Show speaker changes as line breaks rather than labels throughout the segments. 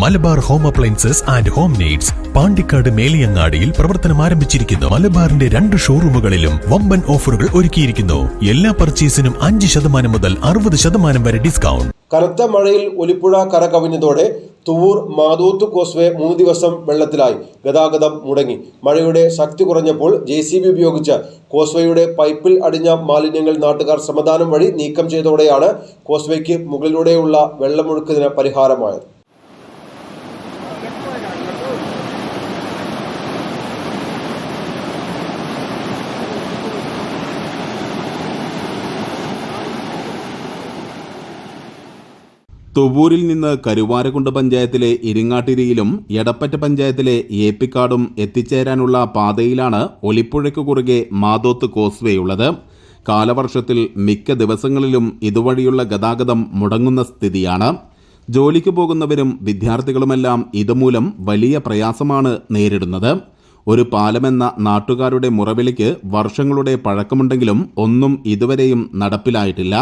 Malabar home appliances and home needs Pandikkad മേലിയങ്ങാടിയിൽ പ്രവർത്തനം ആരംഭിച്ചിരിക്കുന്നു. മലബാറിന്റെ രണ്ട് ഷോറൂമുകളിലും വമ്പൻ ഓഫറുകൾ ഒരുക്കിയിരിക്കുന്നു. എല്ലാ പർച്ചേസിനും അഞ്ച് ശതമാനം മുതൽ അറുപത് ശതമാനം വരെ ഡിസ്കൗണ്ട്.
കനത്ത മഴയിൽ ഒലിപ്പുഴ കര കവിഞ്ഞതോടെ തുവൂർ മാതൂത്ത് കോസ്വേ മൂന്ന് ദിവസം വെള്ളത്തിലായി. ഗതാഗതം മുടങ്ങി. മഴയുടെ ശക്തി കുറഞ്ഞപ്പോൾ ജെ സി ബി ഉപയോഗിച്ച് കോസ്വേയുടെ പൈപ്പിൽ അടിഞ്ഞ മാലിന്യങ്ങൾ നാട്ടുകാർ ശ്രമദാനം വഴി നീക്കം ചെയ്തതോടെയാണ് കോസ്വേക്ക് മുകളിലൂടെയുള്ള വെള്ളമൊഴുക്കതിന് പരിഹാരമായത്.
തുവൂരിൽ നിന്ന് കരുവാരക്കുണ്ട് പഞ്ചായത്തിലെ ഇരിങ്ങാട്ടിരിയിലും എടപ്പറ്റ പഞ്ചായത്തിലെ ഏപ്പിക്കാടും എത്തിച്ചേരാനുള്ള പാതയിലാണ് ഒലിപ്പുഴയ്ക്ക് കുറുകെ മാതോത്ത് കോസ്വേയുള്ളത് കാലവർഷത്തിൽ മിക്ക ദിവസങ്ങളിലും ഇതുവഴിയുള്ള ഗതാഗതം മുടങ്ങുന്ന സ്ഥിതിയാണ്. ജോലിക്ക് പോകുന്നവരും വിദ്യാർത്ഥികളുമെല്ലാം ഇതുമൂലം വലിയ പ്രയാസമാണ് നേരിടുന്നത്. ഒരു പാലമെന്ന നാട്ടുകാരുടെ മുറവിളിക്ക് വർഷങ്ങളുടെ പഴക്കമുണ്ടെങ്കിലും ഒന്നും ഇതുവരെയും നടപ്പിലായിട്ടില്ല.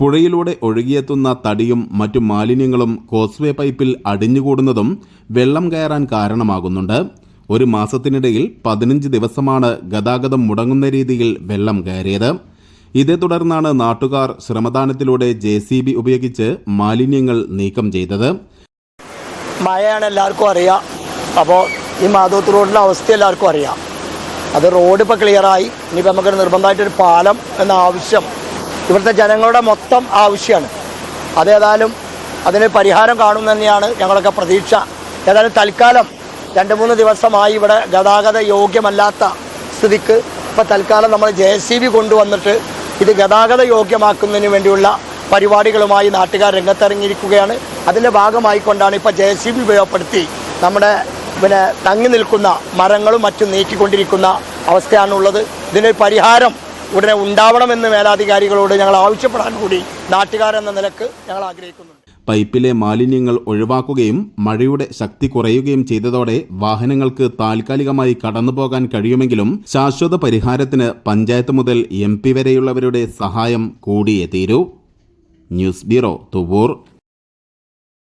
പുഴയിലൂടെ ഒഴുകിയെത്തുന്ന തടിയും മറ്റു മാലിന്യങ്ങളും കോസ്വേ പൈപ്പിൽ അടിഞ്ഞുകൂടുന്നതും വെള്ളം കയറാൻ കാരണമാകുന്നുണ്ട്. ഒരു മാസത്തിനിടയിൽ പതിനഞ്ച് ദിവസമാണ് ഗതാഗതം മുടങ്ങുന്ന രീതിയിൽ വെള്ളം കയറിയത്. ഇതേ തുടർന്നാണ് നാട്ടുകാർ ശ്രമദാനത്തിലൂടെ ജെ സി ബി ഉപയോഗിച്ച് മാലിന്യങ്ങൾ നീക്കം ചെയ്തത്.
മഴയാണ് എല്ലാവർക്കും അറിയാം. അപ്പോൾ ഈ മാധവത്ത് റോഡിന്റെ അവസ്ഥ എല്ലാവർക്കും അറിയാം. അത് റോഡ് ഇപ്പോൾ ക്ലിയറായി ഇനിയിപ്പോൾ നമുക്ക് നിർബന്ധമായിട്ടൊരു പാലം എന്ന ആവശ്യം ഇവിടുത്തെ ജനങ്ങളുടെ മൊത്തം ആവശ്യമാണ്. അതേതായാലും അതിന് പരിഹാരം കാണും തന്നെയാണ് ഞങ്ങളൊക്കെ പ്രതീക്ഷ. ഏതായാലും തൽക്കാലം രണ്ട് മൂന്ന് ദിവസമായി ഇവിടെ ഗതാഗത യോഗ്യമല്ലാത്ത സ്ഥിതിക്ക് ഇപ്പോൾ തൽക്കാലം നമ്മൾ ജെ സി ബി കൊണ്ടുവന്നിട്ട് ഇത് ഗതാഗത യോഗ്യമാക്കുന്നതിന് വേണ്ടിയുള്ള പരിപാടികളുമായി നാട്ടുകാർ രംഗത്തിറങ്ങിയിരിക്കുകയാണ്. അതിന്റെ ഭാഗമായിക്കൊണ്ടാണ് ഇപ്പോൾ ജെ സി ബി ഉപയോഗപ്പെടുത്തി നമ്മുടെ പിന്നെ തങ്ങി നിൽക്കുന്ന മരങ്ങളും മറ്റും നീക്കിക്കൊണ്ടിരിക്കുന്ന അവസ്ഥയാണുള്ളത്. ഇതിനൊരു പരിഹാരം ഉടനെ ഉണ്ടാവണമെന്ന് മേലാധികാരികളോട് ഞങ്ങൾ ആവശ്യപ്പെടാൻ കൂടി നാട്ടുകാരെന്ന നിലയ്ക്ക് ഞങ്ങൾ ആഗ്രഹിക്കുന്നുണ്ട്.
പൈപ്പിലെ മാലിന്യങ്ങൾ ഒഴിവാക്കുകയും മഴയുടെ ശക്തി കുറയുകയും ചെയ്തതോടെ വാഹനങ്ങൾക്ക് താൽക്കാലികമായി കടന്നുപോകാൻ കഴിയുമെങ്കിലും ശാശ്വത പരിഹാരത്തിന് പഞ്ചായത്ത് മുതൽ എം വരെയുള്ളവരുടെ സഹായം കൂടിയേ തീരൂ. News bureau Thuvvur.